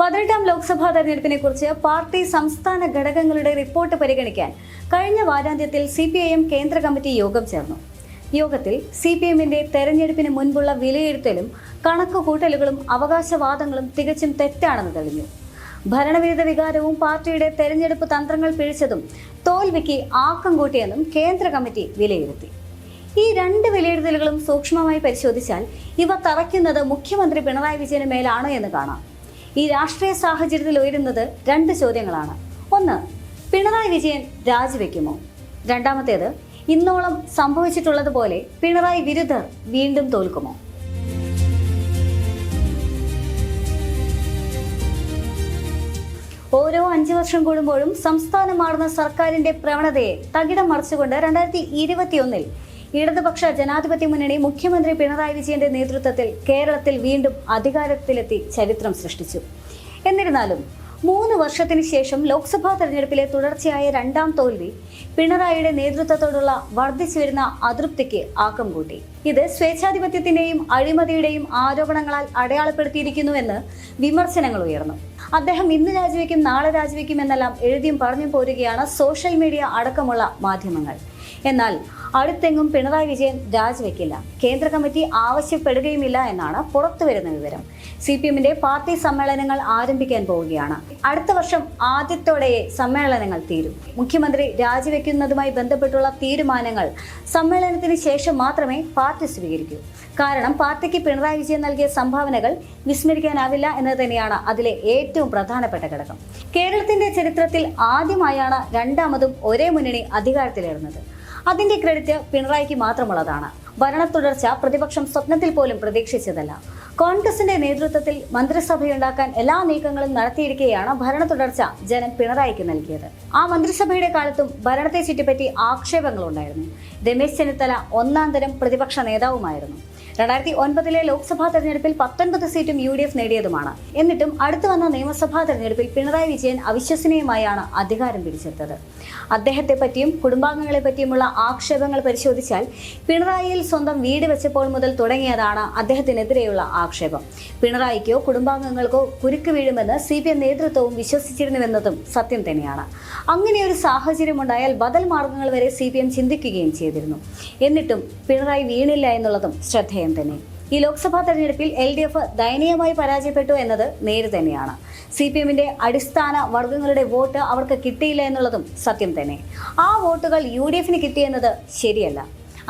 പതിനെട്ടാം ലോക്സഭാ തെരഞ്ഞെടുപ്പിനെ കുറിച്ച് പാർട്ടി സംസ്ഥാന ഘടകങ്ങളുടെ റിപ്പോർട്ട് പരിഗണിക്കാൻ കഴിഞ്ഞ വാരാന്ത്യത്തിൽ സി പി ഐ എം കേന്ദ്ര കമ്മിറ്റി യോഗം ചേർന്നു. യോഗത്തിൽ സി പി എമ്മിന്റെ തെരഞ്ഞെടുപ്പിന് മുൻപുള്ള വിലയിരുത്തലും കണക്കുകൂട്ടലുകളും അവകാശവാദങ്ങളും തികച്ചും തെറ്റാണെന്ന് തെളിഞ്ഞു. ഭരണവിരുദ്ധ വികാരവും പാർട്ടിയുടെ തെരഞ്ഞെടുപ്പ് തന്ത്രങ്ങൾ പിഴിച്ചതും തോൽവിക്ക് ആക്കം കൂട്ടിയെന്നും കേന്ദ്ര കമ്മിറ്റി വിലയിരുത്തി. ഈ രണ്ട് വിലയിരുത്തലുകളും സൂക്ഷ്മമായി പരിശോധിച്ചാൽ ഇവ തറയ്ക്കുന്നത് മുഖ്യമന്ത്രി പിണറായി വിജയന് മേലാണോ എന്ന് കാണാം. ഈ രാഷ്ട്രീയ സാഹചര്യത്തിൽ ഉയരുന്നത് രണ്ട് ചോദ്യങ്ങളാണ്. ഒന്ന് പിണറായി വിജയൻ രാജിവെക്കുമോ? രണ്ടാമത്തേത് ഇന്നോളം സംഭവിച്ചിട്ടുള്ളതുപോലെ പിണറായി വിരുദ്ധർ വീണ്ടും തോൽക്കുമോ? ഓരോ അഞ്ചു വർഷം കൂടുമ്പോഴും സംസ്ഥാനം മാറുന്ന സർക്കാരിന്റെ പ്രവണതയെ തകിടം മറിച്ചുകൊണ്ട് രണ്ടായിരത്തി ഇരുപത്തിയൊന്നിൽ ഇടതുപക്ഷ ജനാധിപത്യ മുന്നണി മുഖ്യമന്ത്രി പിണറായി വിജയന്റെ നേതൃത്വത്തിൽ കേരളത്തിൽ വീണ്ടും അധികാരത്തിലെത്തി ചരിത്രം സൃഷ്ടിച്ചു. എന്നിരുന്നാലും മൂന്ന് വർഷത്തിന് ശേഷം ലോക്സഭാ തെരഞ്ഞെടുപ്പിലെ തുടർച്ചയായ രണ്ടാം തോൽവി പിണറായിയുടെ നേതൃത്വത്തോടുള്ള വർദ്ധിച്ചു വരുന്ന അതൃപ്തിക്ക് ആക്കം കൂട്ടി. ഇത് സ്വേച്ഛാധിപത്യത്തിന്റെയും അഴിമതിയുടെയും ആരോപണങ്ങളാൽ അടയാളപ്പെടുത്തിയിരിക്കുന്നുവെന്ന് വിമർശനങ്ങൾ ഉയർന്നു. അദ്ദേഹം ഇന്ന് രാജിവെക്കും നാളെ രാജിവെക്കും എന്നെല്ലാം എഴുതിയും പറഞ്ഞും പോരുകയാണ് സോഷ്യൽ മീഡിയ അടക്കമുള്ള മാധ്യമങ്ങൾ. എന്നാൽ അടുത്തെങ്ങും പിണറായി വിജയൻ രാജിവെക്കില്ല. കേന്ദ്ര കമ്മിറ്റി ആവശ്യപ്പെടുകയുമില്ല എന്നാണ് പുറത്തുവരുന്ന വിവരം. സി പി എമ്മിന്റെ പാർട്ടി സമ്മേളനങ്ങൾ ആരംഭിക്കാൻ പോവുകയാണ്. അടുത്ത വർഷം ആദ്യത്തോടെയേ സമ്മേളനങ്ങൾ തീരും. മുഖ്യമന്ത്രി രാജിവെക്കുന്നതുമായി ബന്ധപ്പെട്ടുള്ള തീരുമാനങ്ങൾ സമ്മേളനത്തിന് ശേഷം മാത്രമേ പാർട്ടി സ്വീകരിക്കൂ. കാരണം പാർട്ടിക്ക് പിണറായി വിജയൻ നൽകിയ സംഭാവനകൾ വിസ്മരിക്കാനാവില്ല എന്നത് തന്നെയാണ് അതിലെ ഏറ്റവും പ്രധാനപ്പെട്ട ഘടകം. കേരളത്തിന്റെ ചരിത്രത്തിൽ ആദ്യമായാണ് രണ്ടാമതും ഒരേ മുന്നണി അധികാരത്തിലേറുന്നത്. അതിന്റെ ക്രെഡിറ്റ് പിണറായിക്ക് മാത്രമുള്ളതാണ്. ഭരണ തുടർച്ച പ്രതിപക്ഷം സ്വപ്നത്തിൽ പോലും പ്രതീക്ഷിച്ചതല്ല. കോൺഗ്രസിന്റെ നേതൃത്വത്തിൽ മന്ത്രിസഭയുണ്ടാക്കാൻ എല്ലാ നീക്കങ്ങളും നടത്തിയിരിക്കെയാണ് ഭരണ തുടർച്ച ജനം പിണറായിക്ക് നൽകിയത്. ആ മന്ത്രിസഭയുടെ കാലത്തും ഭരണത്തെ ചുറ്റിപ്പറ്റി ആക്ഷേപങ്ങളുണ്ടായിരുന്നു. രമേശ് ചെന്നിത്തല ഒന്നാം തരം പ്രതിപക്ഷ നേതാവുമായിരുന്നു. രണ്ടായിരത്തി ഒൻപതിലെ ലോക്സഭാ തെരഞ്ഞെടുപ്പിൽ പത്തൊൻപത് സീറ്റും യു ഡി എഫ് നേടിയതുമാണ്. എന്നിട്ടും അടുത്തു വന്ന നിയമസഭാ തെരഞ്ഞെടുപ്പിൽ പിണറായി വിജയൻ അവിശ്വസനീയമായാണ് അധികാരം പിടിച്ചെടുത്തത്. അദ്ദേഹത്തെ പറ്റിയും കുടുംബാംഗങ്ങളെ പറ്റിയുമുള്ള ആക്ഷേപങ്ങൾ പരിശോധിച്ചാൽ പിണറായിയിൽ സ്വന്തം വീട് വെച്ചപ്പോൾ മുതൽ തുടങ്ങിയതാണ് അദ്ദേഹത്തിനെതിരെയുള്ള ആക്ഷേപം. പിണറായിക്കോ കുടുംബാംഗങ്ങൾക്കോ കുരുക്ക് വീഴുമെന്ന് സി പി എം നേതൃത്വവും വിശ്വസിച്ചിരുന്നുവെന്നതും സത്യം തന്നെയാണ്. അങ്ങനെ ഒരു സാഹചര്യം ഉണ്ടായാൽ ബദൽ മാർഗങ്ങൾ വരെ സി പി എം ചിന്തിക്കുകയും ചെയ്തിരുന്നു. എന്നിട്ടും പിണറായി വീണില്ല എന്നുള്ളതും ശ്രദ്ധേയം തന്നെ. ഈ ലോക്സഭാ തെരഞ്ഞെടുപ്പിൽ എൽ ഡി എഫ് ദയനീയമായി പരാജയപ്പെട്ടു എന്നത് നേര് തന്നെയാണ്. സി പി എമ്മിന്റെ അടിസ്ഥാന വർഗങ്ങളുടെ വോട്ട് അവർക്ക് കിട്ടിയില്ല എന്നുള്ളതും സത്യം തന്നെ. ആ വോട്ടുകൾ യു ഡി എഫിന് കിട്ടിയെന്നത് ശരിയല്ല.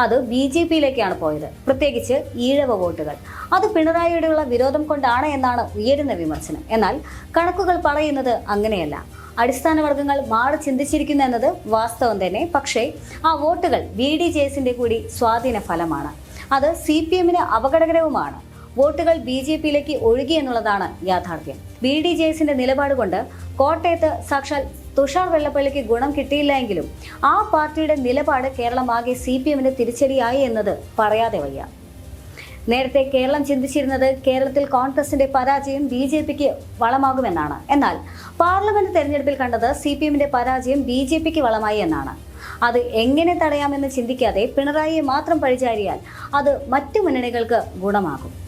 അത് ബി ജെ പിയിലേക്കാണ് പോയത്. പ്രത്യേകിച്ച് ഈഴവ വോട്ടുകൾ. അത് പിണറായിയോടുള്ള വിരോധം കൊണ്ടാണ് എന്നാണ് ഉയരുന്ന വിമർശനം. എന്നാൽ കണക്കുകൾ പറയുന്നത് അങ്ങനെയല്ല. അടിസ്ഥാന വർഗങ്ങൾ മാറി ചിന്തിച്ചിരിക്കുന്നു എന്നത് വാസ്തവം തന്നെ. പക്ഷേ ആ വോട്ടുകൾ ബി ഡി ജെ എസിന്റെ കൂടി സ്വാധീന ഫലമാണ് അത് സി പി എമ്മിന് അപകടകരവുമാണ് വോട്ടുകൾ ബി ജെ പിയിലേക്ക് ഒഴുകി എന്നുള്ളതാണ് യാഥാർത്ഥ്യം. ബി ഡി ജെ എസിന്റെ നിലപാട് കൊണ്ട് കോട്ടയത്ത് സാക്ഷാൽ തുഷാർ വെള്ളപ്പള്ളിക്ക് ഗുണം കിട്ടിയില്ല എങ്കിലും ആ പാർട്ടിയുടെ നിലപാട് കേരളമാകെ സി പി എമ്മിന് തിരിച്ചടിയായി എന്നത് പറയാതെ വയ്യ. നേരത്തെ കേരളം ചിന്തിച്ചിരുന്നത് കേരളത്തിൽ കോൺഗ്രസിന്റെ പരാജയം ബി ജെ പിക്ക് വളമാകുമെന്നാണ്. എന്നാൽ പാർലമെന്റ് തെരഞ്ഞെടുപ്പിൽ കണ്ടത് സി പി എമ്മിന്റെ പരാജയം ബി ജെ പിക്ക് വളമായി എന്നാണ്. അത് എങ്ങനെ തടയാമെന്ന് ചിന്തിക്കാതെ പിണറായിയെ മാത്രം പഴിചാരിയാൽ അത് മറ്റു മുന്നണികൾക്ക് ഗുണമാകും.